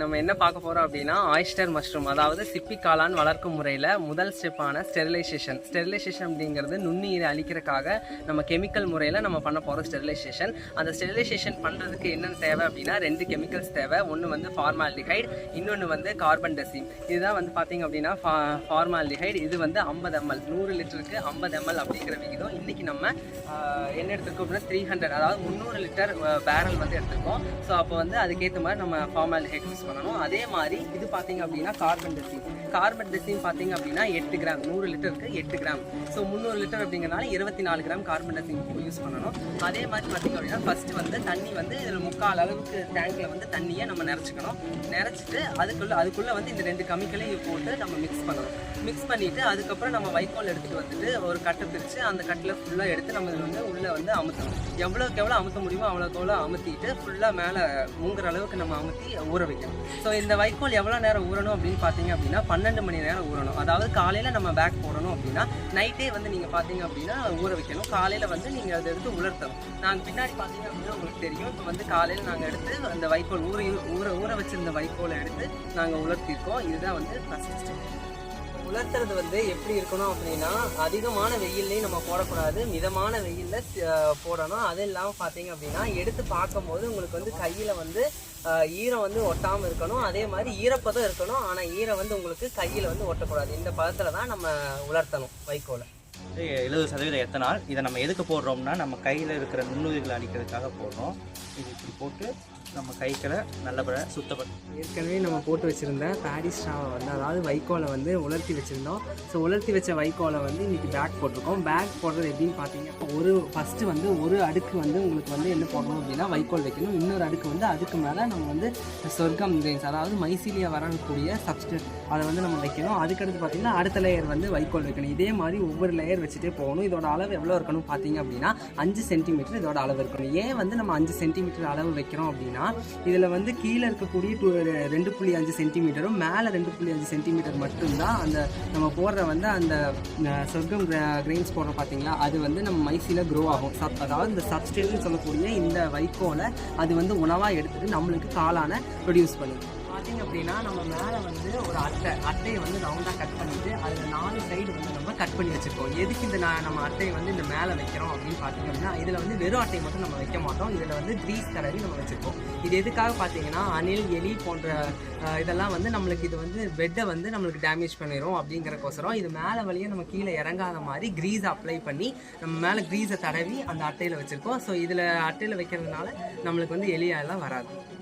நம்ம என்ன பார்க்க போகிறோம் அப்படின்னா ஆயிஸ்டர் மஷ்ரூம் அதாவது சிப்பி காளான் வளர்க்கும் முறையில் முதல் ஸ்டெப்பான ஸ்டெரிலைசேஷன் ஸ்டெரிலைசேஷன் அப்படிங்கிறது நுண்ணுயிரை அழிக்கிறதுக்காக நம்ம கெமிக்கல் முறையில் நம்ம பண்ண போகிறோம் ஸ்டெரிலைசேஷன் அந்த ஸ்டெரிலைசேஷன் பண்ணுறதுக்கு என்னென்ன தேவை அப்படின்னா ரெண்டு கெமிக்கல்ஸ் தேவை. ஒன்று வந்து ஃபார்மாலிடிஹைட் இன்னொன்று வந்து கார்பன் டெசிம் இதுதான் வந்து பார்த்திங்க அப்படின்னா ஃபா ஃபார்மால்டிஹைட் இது வந்து ஐம்பது எம்எல் நூறு லிட்டருக்கு ஐம்பது எம்எல் அப்படிங்கிற விகிதம். இன்றைக்கி நம்ம என்ன எடுத்திருக்கோம் அப்படின்னா த்ரீ ஹண்ட்ரட் அதாவது முந்நூறு லிட்டர் பேரல் வந்து எடுத்திருக்கோம். ஸோ அப்போ வந்து அதுக்கேற்ற மாதிரி நம்ம ஃபார்மாலிடிஹைட் யூஸ் பண்ணணும். அதே மாதிரி இது பார்த்தீங்க அப்படின்னா கார்பன் டெசிம் கார்பன் டெசிம் பார்த்தீங்க அப்படின்னா எட்டு கிராம் நூறு லிட்டருக்கு எட்டு கிராம் ஸோ முந்நூறு லிட்டர் அப்படிங்கிறனால இருபத்தி நாலு கிராம் கார்பன் டெசிம் யூஸ் பண்ணணும். அதே மாதிரி பார்த்தீங்க அப்படின்னா ஃபஸ்ட்டு வந்து தண்ணி வந்து இதில் முக்கால் அளவுக்கு டேங்க்கில் வந்து தண்ணியை நம்ம நிறச்சிக்கணும். நிறச்சிட்டு அதுக்குள்ளே அதுக்குள்ளே வந்து இந்த ரெண்டு கமிக்கலையும் போட்டு நம்ம மிக்ஸ் பண்ணணும். மிக்ஸ் பண்ணிவிட்டு அதுக்கப்புறம் நம்ம வைக்கோல் எடுத்துகிட்டு வந்துட்டு ஒரு கட்டை பிரித்து அந்த கட்டில் ஃபுல்லாக எடுத்து நம்ம இதில் வந்து உள்ளே வந்து அமுத்தணும். எவ்வளோக்கு எவ்வளோ அமுத்த முடியுமோ அவ்வளோக்கு எவ்வளோ அமுத்திட்டு ஃபுல்லாக மேலே மூங்குற அளவுக்கு நம்ம அமுத்தி ஊற வைக்கணும். ஸோ இந்த வைக்கோல் எவ்வளோ நேரம் ஊறணும் அப்படின்னு பார்த்தீங்க அப்படின்னா பன்னெண்டு மணி நேரம் ஊறணும். அதாவது காலையில் நம்ம பேக் போடணும் அப்படின்னா நைட்டே வந்து நீங்கள் பார்த்தீங்க அப்படின்னா ஊற வைக்கணும். காலையில் வந்து நீங்கள் அதை எடுத்து உலர்த்தணும். நாங்கள் பின்னாடி பார்த்தீங்க அப்படின்னா உங்களுக்கு தெரியும். இப்போ வந்து காலையில் நாங்கள் எடுத்து அந்த வைக்கோல் ஊற ஊற ஊற வச்சிருந்த வைக்கோலை எடுத்து நாங்கள் உலர்த்திருக்கோம். இதுதான் வந்து ஃபஸ்ட் உலர்த்துறது வந்து எப்படி இருக்கணும் அப்படின்னா அதிகமான வெயில்லையும் நம்ம போடக்கூடாது. மிதமான வெயிலில் போடணும். அது இல்லாமல் பார்த்தீங்க அப்படின்னா எடுத்து பார்க்கும்போது உங்களுக்கு வந்து கையில் வந்து ஈரம் வந்து ஒட்டாமல் இருக்கணும். அதே மாதிரி ஈரப்பதம் இருக்கணும். ஆனால் ஈரம் வந்து உங்களுக்கு கையில் வந்து ஒட்டக்கூடாது. இந்த பதத்தில் தான் நம்ம உலர்த்தணும் வைக்கோலை. எழுபது சதவீதம் எத்தனால் இதை நம்ம எதுக்கு போடுறோம்னா நம்ம கையில் இருக்கிற நுண்ணுயிர்களை அழிக்கிறதுக்காக போடுறோம். இது இப்படி போட்டு நம்ம கைகளை நல்லபடியாக சுத்தப்படுத்த ஏற்கனவே நம்ம போட்டு வச்சுருந்த பாரிஸ் வந்து அதாவது வைக்கோலை வந்து உலர்த்தி வச்சுருந்தோம். ஸோ உலர்த்தி வச்ச வைக்கோலை வந்து இன்றைக்கி பேக் போட்டிருக்கோம். பேக் போடுறது எப்படின்னு பார்த்தீங்கன்னா ஒரு ஃபஸ்ட்டு வந்து ஒரு அடுக்கு வந்து உங்களுக்கு வந்து என்ன போடணும் அப்படின்னா வைக்கோல் வைக்கணும். இன்னொரு அடுக்கு வந்து அதுக்கு மேலே நம்ம வந்து சொர்க்கம் கிரெயின்ஸ் அதாவது மைசீலியா வரக்கூடிய சப்ஸ்டன்ஸ் அதை வந்து நம்ம வைக்கணும். அதுக்கடுத்து பார்த்திங்கன்னா அடுத்த லேயர் வந்து வைக்கோல் வைக்கணும். இதே மாதிரி ஒவ்வொரு லேயர் வச்சுட்டே போகணும். இதோட அளவு எவ்வளோ இருக்கணும் பார்த்தீங்க அப்படின்னா அஞ்சு சென்டிமீட்டர் இதோட அளவு இருக்கணும். ஏன் வந்து நம்ம அஞ்சு சென்டிமீட்டர் அளவு வைக்கிறோம் அப்படின்னா இதில் வந்து கீழே இருக்கக்கூடிய டூ ரெண்டு புள்ளி அஞ்சு சென்டிமீட்டரும் மேலே ரெண்டு புள்ளி அஞ்சு சென்டிமீட்டர் மட்டும்தான் அந்த நம்ம போடுற வந்து அந்த சொர்க்கம் கிரெயின்ஸ் போடுறோம் பார்த்தீங்களா? அது வந்து நம்ம மைசியில் க்ரோ ஆகும். சப் அதாவது இந்த சப்ஸ்டேட்னு சொல்லக்கூடிய இந்த வைக்கோலை அது வந்து உணவாக எடுத்துட்டு நம்மளுக்கு காளான ப்ரொடியூஸ் பண்ணுது பார்த்தீங்க அப்படின்னா நம்ம மேலே வந்து ஒரு அட்டை அட்டையை வந்து ரவுண்டாக கட் பண்ணிட்டு அதில் நாலு சைடு வந்து நம்ம கட் பண்ணி வச்சுருக்கோம் எதுக்கு இந்த நான் நம்ம அட்டையை வந்து இந்த மேலே வைக்கிறோம் அப்படின்னு பார்த்தீங்க அப்படின்னா இதில் வந்து வெறும் அட்டையை மட்டும் நம்ம வைக்க மாட்டோம். இதில் வந்து க்ரீஸ் தடவி நம்ம வச்சுருக்கோம் இது எதுக்காக பார்த்தீங்கன்னா அணில் எலி போன்ற இதெல்லாம் வந்து நம்மளுக்கு இது வந்து பெட்டை வந்து நம்மளுக்கு டேமேஜ் பண்ணிடும் அப்படிங்கிறக்கோசரம் இது மேலே வழியே நம்ம கீழே இறங்காத மாதிரி க்ரீஸ் அப்ளை பண்ணி நம்ம மேலே க்ரீஸை தடவி அந்த அட்டையில் வச்சுருக்கோம். ஸோ இதில் அட்டையில் வைக்கிறதுனால நம்மளுக்கு வந்து எலியாலாம் வராது.